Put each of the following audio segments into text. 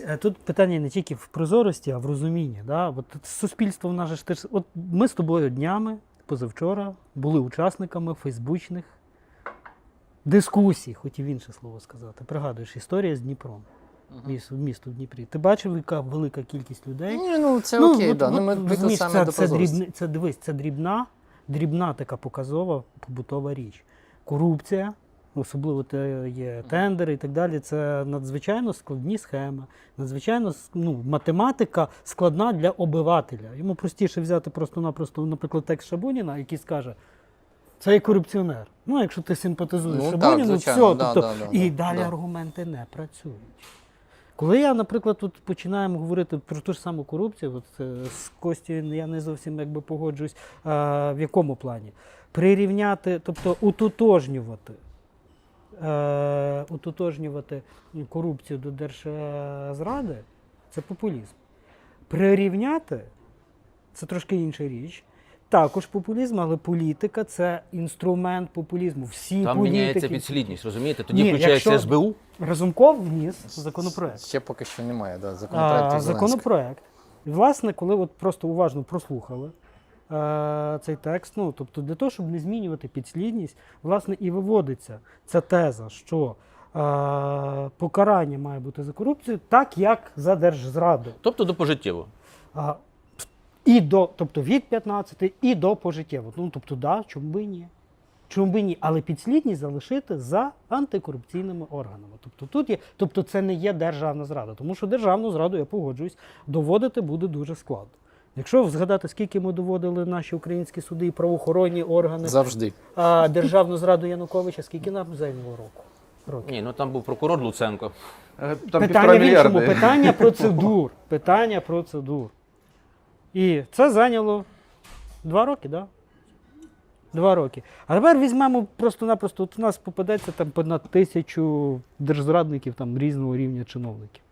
дивись, е, тут питання не тільки в прозорості, а в розумінні. Да? От суспільство в нас ж теж. От ми з тобою днями, позавчора, були учасниками фейсбучних дискусій, хотів інше слово сказати. Пригадуєш, історія з Дніпром. Міс- Місто в Дніпрі. Ти бачив, яка велика кількість людей. Ні, ну це окей, от- да. от, ну, ми, ми тут саме це, це, це дивись, це дрібна, дрібна така показова побутова річ. Корупція, особливо те є тендери і так далі. Це надзвичайно складні схеми, надзвичайно ну, математика складна для обивателя. Йому простіше взяти просто-напросто, наприклад, текст Шабуніна, який скаже. Це є корупціонер. Ну, якщо ти симпатизуєш Ну, Шабуніну, звичайно, все, да, тобто, да, да, і да, далі да. аргументи не працюють. Коли я, наприклад, тут починаємо говорити про ту ж саму корупцію, от, е, з Костю я не зовсім якби погоджуюсь, а, в якому плані? Прирівняти, тобто утотожнювати, е, утотожнювати корупцію до держзради це популізм. Прирівняти це трошки інша річ. Також популізм, але політика це інструмент популізму. Всі Там політики. міняється підслідність, розумієте? Тоді Ні, включається якщо- СБУ. Разумков вніс законопроект. Ще поки що немає, да, А, законопроекту. законопроект. І, власне, коли от просто уважно прослухали цей текст, ну тобто для того, щоб не змінювати підслідність, власне, і виводиться ця теза, що е, покарання має бути за корупцію, так як за держзраду. Тобто до пожиттєво. А, і до, тобто від 15 і до пожиттєво. Ну, тобто, да, чому би і ні? Чому би ні? Але підслідність залишити за антикорупційними органами. Тобто тут є, тобто це не є державна зрада, тому що державну зраду, я погоджуюсь, доводити буде дуже складно. Якщо згадати, скільки ми доводили наші українські суди і правоохоронні органи Завжди. а, державну зраду Януковича, скільки нам зайняло року? Років? Ні, ну там був прокурор Луценко. Е, Там питання в іншому, питання процедур. Питання процедур. І це зайняло два роки, так? Да? Два роки. А тепер візьмемо просто-напросто, от у нас попадеться там понад тисячу держзрадників там, різного рівня чиновників.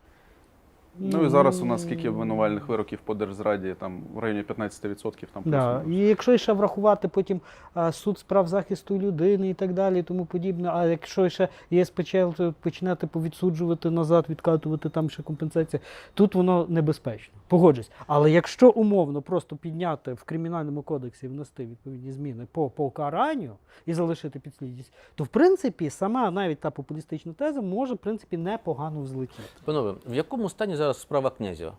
Ну і зараз у нас скільки обвинувальних вироків по держзраді, там в районі 15% там Да. І якщо ще врахувати потім а, суд справ захисту людини і так далі, і тому подібне, а якщо ще ЄСПЧ починати повідсуджувати назад, відкатувати там ще компенсація, тут воно небезпечно. Погоджусь. Але якщо умовно просто підняти в кримінальному кодексі і внести відповідні зміни по покаранню і залишити підслідність, то в принципі сама навіть та популістична теза може в принципі непогано взлетіти. Панове, в якому стані зараз справа князя.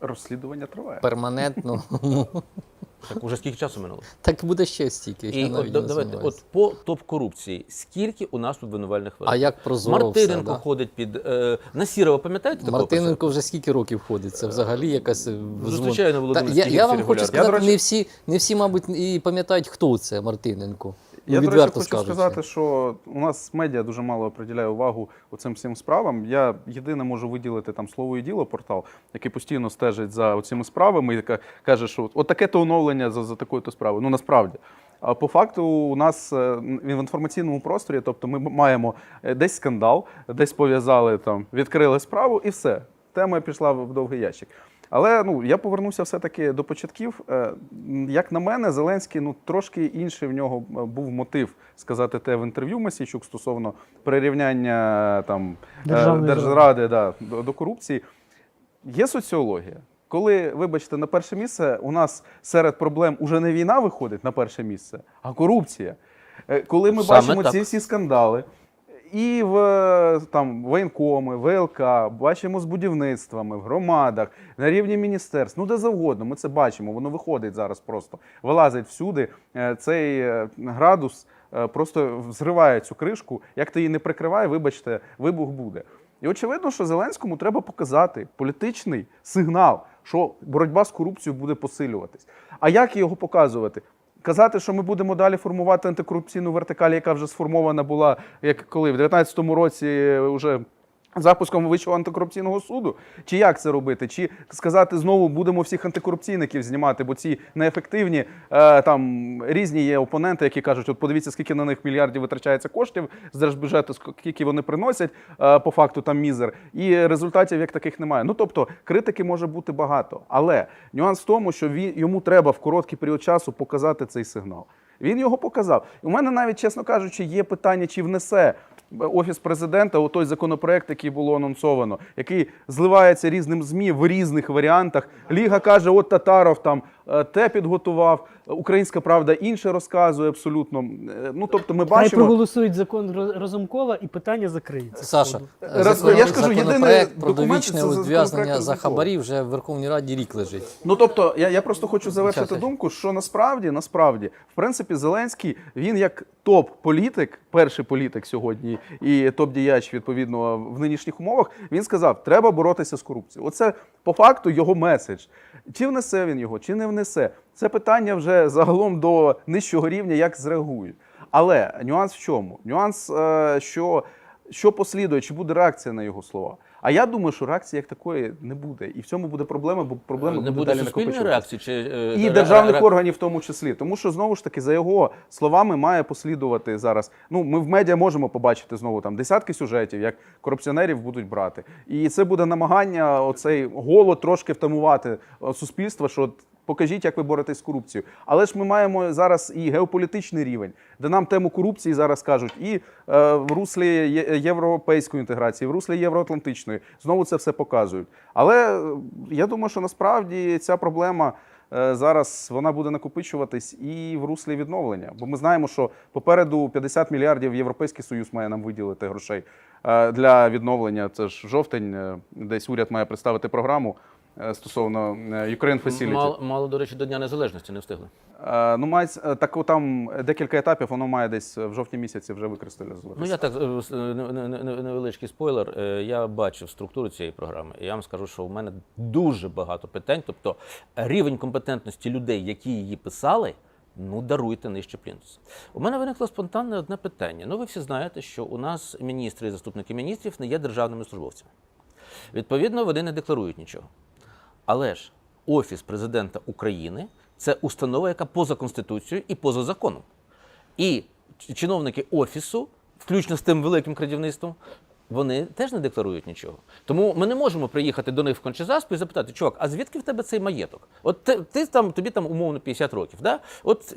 Розслідування триває. Перманентно. Так уже скільки часу минуло? так буде ще стільки. І я от, давайте, от по топ-корупції, скільки у нас обвинувальних А вироків? як прозоро Мартиненко все, да? ходить під е, Насірова, пам'ятаєте такого? Мартиненко вже скільки років ходить? Це взагалі якась е, Ну, звичайно, Володимир Та, я, я вам хочу сказати, Я, не всі, не всі, мабуть, і пам'ятають, хто це Мартиненко. Ну, Я, до речі, хочу скажучи. сказати, що у нас медіа дуже мало приділяє увагу цим всім справам. Я єдине можу виділити там слово і діло портал, який постійно стежить за цими справами, і яка каже, що от таке то оновлення за, за такою то справою. Ну насправді. А по факту у нас е, в інформаційному просторі, тобто ми маємо е, десь скандал, десь пов'язали там, відкрили справу і все. Тема пішла в довгий ящик. Але ну я повернуся все-таки до початків. Е, Як на мене, Зеленський ну трошки інший в нього був мотив сказати те в інтерв'ю Масійчук стосовно прирівняння там Державної держзради да, до, до корупції. Є соціологія. Коли, вибачте, на перше місце у нас серед проблем уже не війна виходить на перше місце, а корупція. Е, Коли ми Саме бачимо так. ці всі скандали, і в е, там воєнкоми, ВЛК, бачимо з будівництвами, в громадах, на рівні міністерств, ну де завгодно. Ми це бачимо. Воно виходить зараз просто. Вилазить всюди. Е, Цей градус просто зриває цю кришку. Як ти її не прикриває, вибачте, вибух буде. І очевидно, що Зеленському треба показати політичний сигнал, що боротьба з корупцією буде посилюватись. А як його показувати? Казати, що ми будемо далі формувати антикорупційну вертикаль, яка вже сформована була, як коли в 2019 році вже запуском Вищого антикорупційного суду? Чи як це робити? Чи сказати знову будемо всіх антикорупційників знімати, бо ці неефективні е, там різні є опоненти, які кажуть, от подивіться, скільки на них мільярдів витрачається коштів з держбюджету, скільки вони приносять, е, по факту там мізер, і результатів як таких немає. Ну тобто критики може бути багато, але нюанс в тому, що він, йому треба в короткий період часу показати цей сигнал. Він його показав. У мене навіть, чесно кажучи, є питання, чи внесе Офіс президента у той законопроект, який було анонсовано, який зливається різним ЗМІ в різних варіантах. Ліга каже, от Татаров там е, те підготував, Українська правда інше розказує абсолютно. Е, Ну тобто, ми Хай проголосують закон Роз- Разумкова і питання закриється. Саша, Раз- закон- я ж кажу, єдиний про довічне ув'язнення за хабарі вже в Верховній Раді рік лежить. Ну тобто, я, я просто хочу завершити Щас, думку, що насправді, насправді, в принципі, Зеленський він як топ-політик, перший політик сьогодні і топ-діяч, відповідно, в нинішніх умовах, він сказав, треба боротися з корупцією. Оце по факту його меседж. Чи внесе він його, чи не внесе. Це питання вже загалом до нижчого рівня, як зреагують. Але нюанс в чому? Нюанс, е, що, що послідує, чи буде реакція на його слова. А я думаю, що реакції як такої не буде. І в цьому буде проблема, бо проблема не буде, буде далі накопичуватися. реакції чи е, І державних ре- органів в тому числі. Тому що знову ж таки, за його словами, має послідувати зараз. Ну, ми в медіа можемо побачити знову там десятки сюжетів, як корупціонерів будуть брати. І це буде намагання оцей голод трошки втамувати е, суспільства, що. Покажіть, як ви боретесь з корупцією. Але ж ми маємо зараз і геополітичний рівень, де нам тему корупції зараз кажуть, і е, в руслі європейської інтеграції, в руслі євроатлантичної. Знову це все показують. Але е, я думаю, що насправді ця проблема е, зараз вона буде накопичуватись і в руслі відновлення. Бо ми знаємо, що попереду 50 мільярдів Європейський Союз має нам виділити грошей е, для відновлення. Це ж жовтень, е, десь уряд має представити програму е, стосовно е, Ukraine Facility. Мало, мало, до речі, до Дня Незалежності не встигли. Е, Ну, має, е, так там декілька етапів, воно має десь в жовтні місяці вже використовуватися. Ну я так е, е, невеличкий спойлер. Е, Я бачив структуру цієї програми. І я вам скажу, що у мене дуже багато питань. Тобто рівень компетентності людей, які її писали. Ну, даруйте нижче плінтуса. У мене виникло спонтанне одне питання. Ну, ви всі знаєте, що у нас міністри і заступники міністрів не є державними службовцями. Відповідно, вони не декларують нічого. Але ж Офіс президента України це установа, яка поза Конституцією і поза законом. І чиновники офісу, включно з тим великим крадівництвом, вони теж не декларують нічого. Тому ми не можемо приїхати до них в Кончезаспу і запитати, чувак, а звідки в тебе цей маєток? От ти, ти там тобі там умовно 50 років, да? От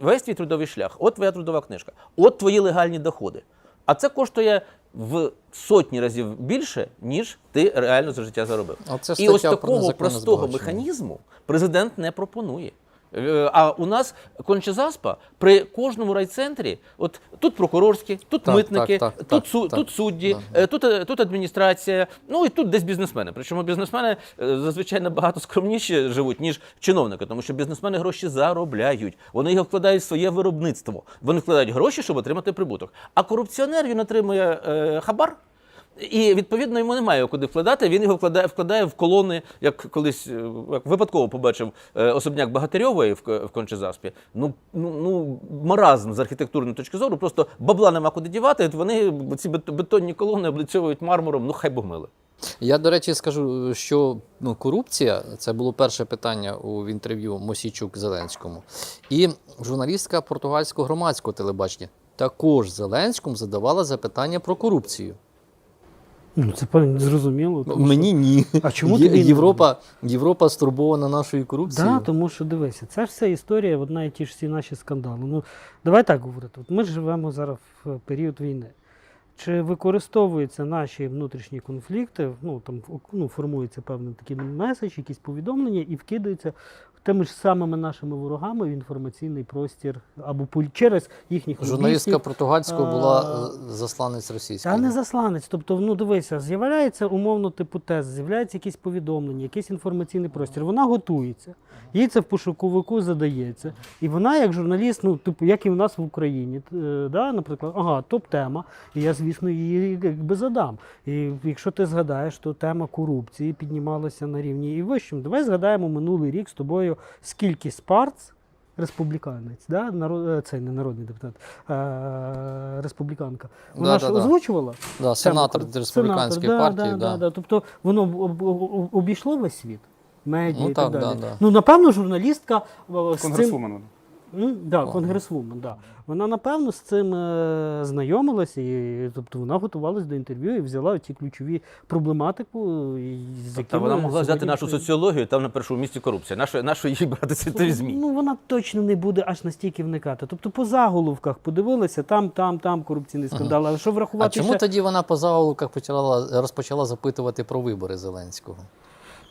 весь твій трудовий шлях, от твоя трудова книжка, от твої легальні доходи. А це коштує в сотні разів більше, ніж ти реально за життя заробив. Оце І ось такого простого збагачення. механізму президент не пропонує. Е, А у нас Кончезаспа при кожному райцентрі, от тут прокурорські, тут Так, митники, так, так, тут, так, су- так. тут судді, е, тут, е, тут адміністрація, ну і тут десь бізнесмени. Причому бізнесмени зазвичай набагато скромніше живуть, ніж чиновники, тому що бізнесмени гроші заробляють. Вони їх вкладають в своє виробництво. Вони вкладають гроші, щоб отримати прибуток. А корупціонер він отримує е, хабар. І відповідно йому немає куди вкладати. Він його вкладає, вкладає в колони, як колись е, як випадково побачив е, особняк Багатирьової в, Кончезаспі. Ну, ну, ну маразм з архітектурної точки зору, просто бабла нема куди дівати. Вони ці бет- бетонні колони облицьовують мармуром. Ну хай Бог миле. Я, до речі, скажу, що ну, корупція це було перше питання у інтерв'ю Мосійчук Зеленському. І журналістка португальського громадського телебачення також Зеленському задавала запитання про корупцію. Ну, це зрозуміло. тому що- Мені ні. А чому Є- тобі не Європа, Європа стурбована нашою корупцією. Да, тому що дивися, це ж вся історія, одна і ті ж всі наші скандали. Ну, давай так говорити. От ми ж живемо зараз в період війни. Чи використовуються наші внутрішні конфлікти, ну там ну, формується певний такий меседж, якісь повідомлення і вкидаються тими ж самими нашими ворогами в інформаційний простір або через їхніх Журналістка португальського була е, засланець російський. Та не засланець. Тобто, ну дивися, з'являється умовно типу тез, з'являється якісь повідомлення, якийсь інформаційний простір. Вона готується, їй це в пошуковику задається. І вона, як журналіст, ну, типу, як і в нас в Україні, е, да, наприклад, ага, топ-тема, і я, звісно, її якби задам. І якщо ти згадаєш, то тема корупції піднімалася на рівні і вищому. Давай згадаємо минулий рік з тобою, скільки спарц. Республіканець, да? Народ, е, це не народний депутат, а, республіканка. Вона Да, ж да, озвучувала Да, сенатор республіканської Сенатор, партії. Да, Да, да, да. Тобто воно об- об- обійшло весь світ, медіа Ну, і так, так, далі. да, да. Ну, напевно, журналістка е, з цим Да, конгресвумен, да. Вона напевно з цим е, знайомилася, і тобто вона готувалась до інтерв'ю і взяла ті ключові проблематику. І, з Та якими вона могла взяти сьогодні нашу соціологію, там на першому місці корупція. Нащо, нащо їй брати світові ЗМІ? Ну вона точно не буде аж настільки вникати. Тобто по заголовках подивилася, там, там, там корупційний скандал. Але що А врахувати чому ще... тоді вона по заголовках почала розпочала запитувати про вибори Зеленського?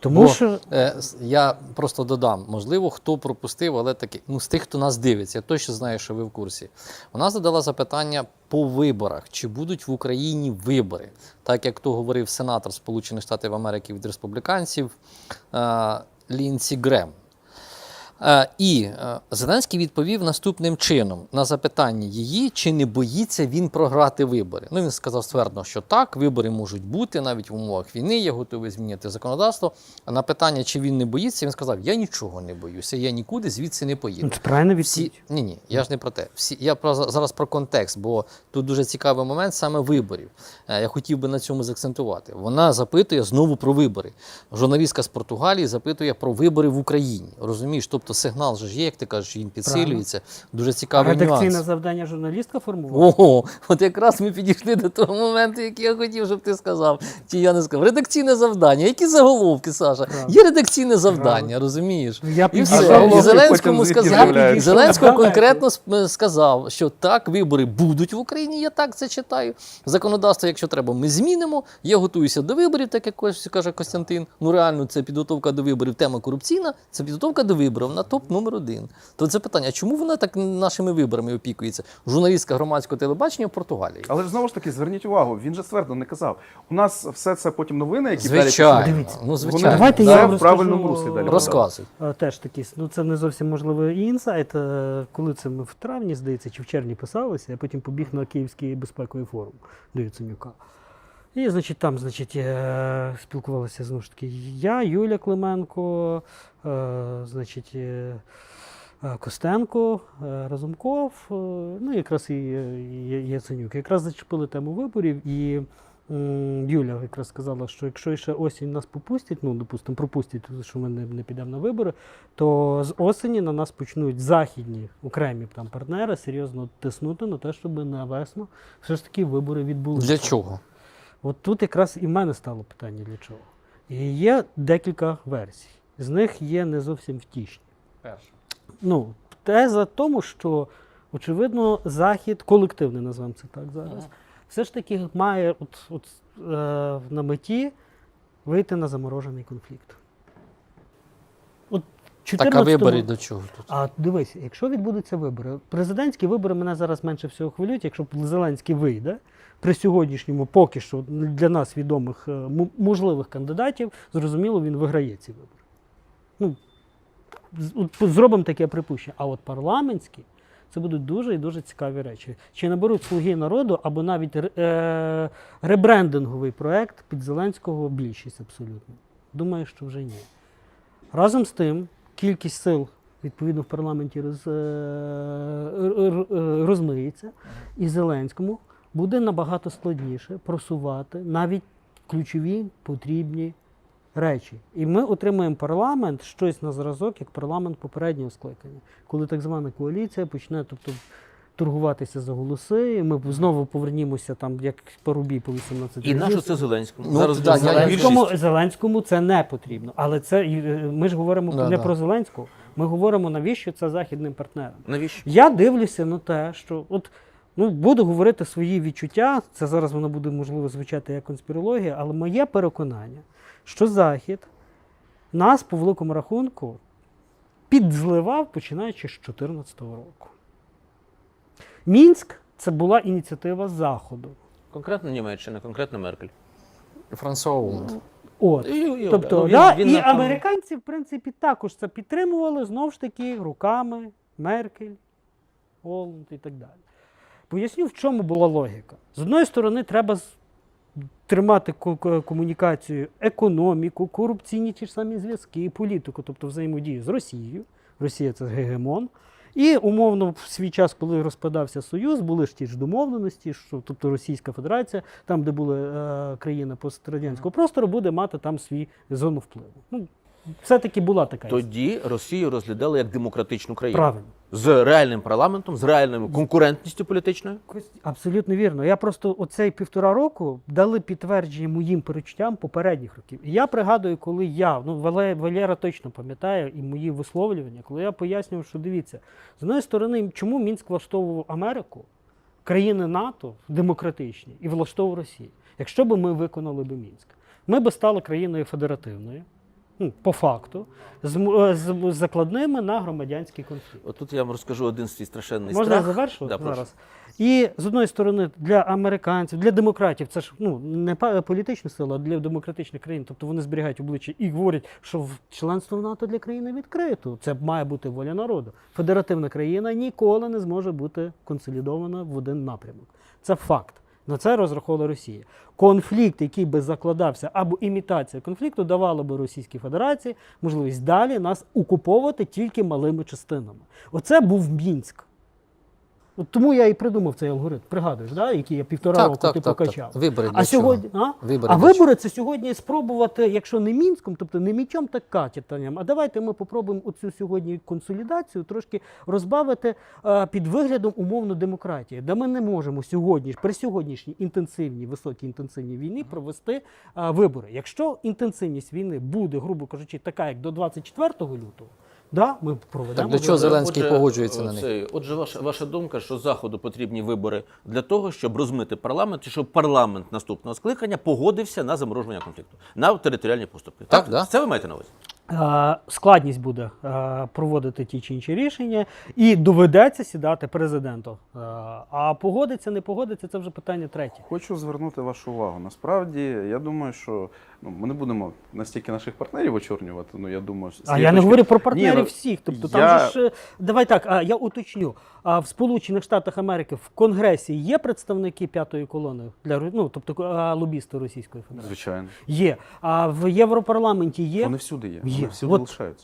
Тому Бо, що е, я просто додам, можливо, хто пропустив, але таки, ну, з тих, хто нас дивиться, я точно знаю, що ви в курсі. Вона задала запитання по виборах, чи будуть в Україні вибори, так як то говорив сенатор Сполучених Штатів Америки від республіканців е, Лінсі Грем. Е, І е, Зеленський відповів наступним чином на запитання її, чи не боїться він програти вибори. Ну він сказав ствердно, що так, вибори можуть бути навіть в умовах війни. Я готовий змінити законодавство. А на питання, чи він не боїться, він сказав: Я нічого не боюся, я нікуди звідси не поїду. ну, це правильно Всі ні, ні, я ж не про те. Всі я про зараз про контекст, бо тут дуже цікавий момент саме виборів. Е, Я хотів би на цьому заакцентувати. Вона запитує знову про вибори. Журналістка з Португалії запитує про вибори в Україні. Розумієш, тобто сигнал же ж є, як ти кажеш, він підсилюється. Дуже А цікавий редакційне завдання журналістка формувала. Ого, от якраз ми підійшли до того моменту, який я хотів, щоб ти сказав. Чи я не сказав. Редакційне завдання. Які заголовки, Саша? Правда. Є редакційне завдання, розумієш? Я І все. І Зеленському сказав? Зеленського конкретно сказав, що так, вибори будуть в Україні. Я так це читаю. Законодавство, якщо треба, ми змінимо. Я готуюся до виборів, так як каже Костянтин. Ну реально, це підготовка до виборів. Тема корупційна, це підготовка до виборів на топ номер один. То це питання: а чому вона так нашими виборами опікується? Журналістка громадського телебачення в Португалії. Але ж знову ж таки, зверніть увагу, він же ствердо не казав. У нас все це потім новини, які Звичайно. далі Дивіться. Ну, Вони звичайно. Давайте я вам в правильному розкажу- руслі далі. Розказуй. Е, Теж такі, ну це не зовсім можливий інсайт. Е, Коли це ми в травні, здається, чи в червні писалися, я потім побіг на Київський безпековий форум до Яценюка. І, значить, там, значить, е, спілкувалися знову ж таки я, Юля Клименко, е, значить, е, Костенко, Разумков, ну якраз і Яценюк. Якраз зачепили тему виборів, і Юля якраз сказала, що якщо ще осінь нас попустять, ну, допустимо, пропустять, що ми не, не підемо на вибори, то з осені на нас почнуть західні окремі там партнери серйозно тиснути на те, щоб на весну все ж таки вибори відбулися. Для чого? От тут якраз і в мене стало питання для чого. І є декілька версій. З них є не зовсім втішні. Ну, теза тому, що, очевидно, Захід, колективний називаємо це так зараз, все ж таки має от, от, е, на меті вийти на заморожений конфлікт. От Так, а вибори до чого тут? а дивись, якщо відбудуться вибори, президентські вибори мене зараз менше всього хвилюють, якщо Зеленський вийде при сьогоднішньому поки що для нас відомих е, можливих кандидатів, зрозуміло, він виграє ці вибори. Ну, зробимо таке припущення. А от парламентські це будуть дуже і дуже цікаві речі. Чи наберуть слуги народу, або навіть е, ребрендинговий проект під Зеленського більшість абсолютно. Думаю, що вже ні. Разом з тим, кількість сил відповідно в парламенті роз, е, е, розмиється, і Зеленському буде набагато складніше просувати навіть ключові потрібні речі. І ми отримаємо парламент щось на зразок, як парламент попереднього скликання, коли так звана коаліція почне, тобто. Торгуватися за голоси, і ми знову повернімося там, як парубій по 18 І разів. нащо це Зеленському? Ну, Зараз да, Зеленському. Зеленському це не потрібно. Але це е, ми ж говоримо Да, не да. про Зеленського. Ми говоримо, навіщо це західним партнерам. Навіщо? Я дивлюся на те, що от ну буду говорити свої відчуття. Це зараз воно буде можливо звучати як конспірологія, але моє переконання, що Захід нас по великому рахунку підзливав починаючи з 2014 року. Мінськ це була ініціатива Заходу. Конкретно Німеччина, конкретно Меркель. Франсуа Оланд. От. І- і- Тобто, ну, він- да, він і на- американці, в принципі, також це підтримували знову ж таки руками Меркель, Оланд і так далі. Поясню, в чому була логіка. З одної сторони, треба тримати ко- ко- комунікацію, економіку, корупційні ті ж самі зв'язки, політику, тобто взаємодію з Росією. Росія це гегемон. І умовно в свій час, коли розпадався Союз, були ж ті ж домовленості, що тобто Російська Федерація, там, де були е, країни пострадянського простору, буде мати там свій зону впливу. Ну, все-таки була така. Тоді Росію розглядали як демократичну країну Правильно. з реальним парламентом, з реальною конкурентністю політичною. Абсолютно вірно. Я просто оцей півтора року дали підтвердження моїм перечуттям попередніх років. І я пригадую, коли я, ну Вале- Валера точно пам'ятає і мої висловлювання, коли я пояснював, що дивіться, з одної сторони, чому Мінськ влаштовував Америку, країни НАТО демократичні і влаштовував Росію. Якщо б ми виконали б Мінськ, ми б стали країною федеративною. Ну, по факту, з, е, з з закладними на громадянський конфлікт. Отут я вам розкажу один свій страшенний Можна страх. завершу Да, зараз? І з одної сторони, для американців, для демократів, це ж ну не па- політична сила, а для демократичних країн. Тобто вони зберігають обличчя і говорять, що членство в НАТО для країни відкрито. Це має бути воля народу. Федеративна країна ніколи не зможе бути консолідована в один напрямок. Це факт. На це розраховувала Росія. Конфлікт, який би закладався, або імітація конфлікту, давала би Російській Федерації можливість далі нас окуповувати тільки малими частинами. Оце був Мінськ. От тому я і придумав цей алгоритм. Пригадуєш, да? який я півтора Так, року так, ти так, покачав. так. Вибори а сьогодні, а? Вибори а вибори це сьогодні спробувати, якщо не мінськом, тобто не мічом, так катітанням. А давайте ми попробуємо оцю сьогодні консолідацію трошки розбавити е, під виглядом умовно демократії, де ми не можемо сьогодні при сьогоднішній інтенсивній, високій інтенсивній війні провести е, вибори. Якщо інтенсивність війни буде, грубо кажучи, така, як до 24 лютого, да, ми проведемо. Так, до чого вибори. Зеленський погоджується на них? цей, Отже, ваша, ваша думка, що заходу потрібні вибори для того, щоб розмити парламент, і щоб парламент наступного скликання погодився на заморожування конфлікту, на територіальні поступки. Так, да. Це ви маєте на увазі? Е, складність буде е, проводити ті чи інші рішення, і доведеться сідати президенту. Е, А погодиться, не погодиться, це вже питання третє. Хочу звернути вашу увагу. Насправді, я думаю, що ну, ми не будемо настільки наших партнерів очорнювати. Ну, я думаю, А я я не говорю про партнерів Ні, ну, всіх. Тобто я- там же ж е, давай так. А я уточню. А в Сполучених Штатах Америки в Конгресі є представники п'ятої колони для ну, тобто а, лобісти Російської Федерації? Звичайно. Є. А в Європарламенті є. Вони всюди є. Є. Вони всюди От лишаються.